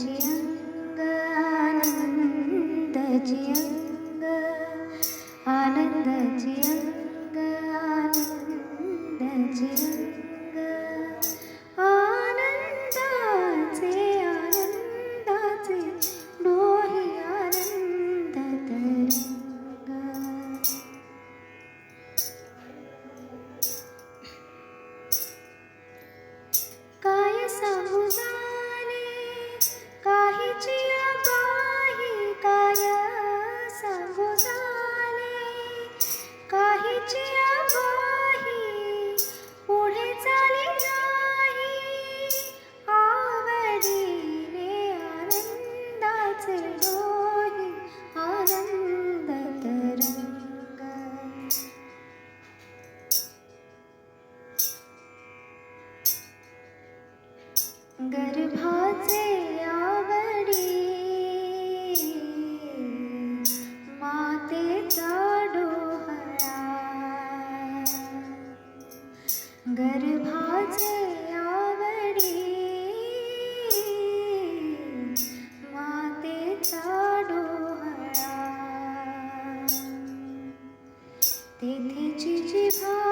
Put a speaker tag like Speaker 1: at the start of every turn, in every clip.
Speaker 1: ചിയങ്ക ആനന്ദ ചിയങ്ക ആനന്ദ ചിയങ്ക गर्भाचे आवडी मातेचा डोहळा. गर्भाचे आवडी मातेचा डोहळा. तेथे चिची भा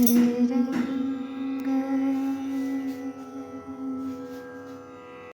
Speaker 1: Hum.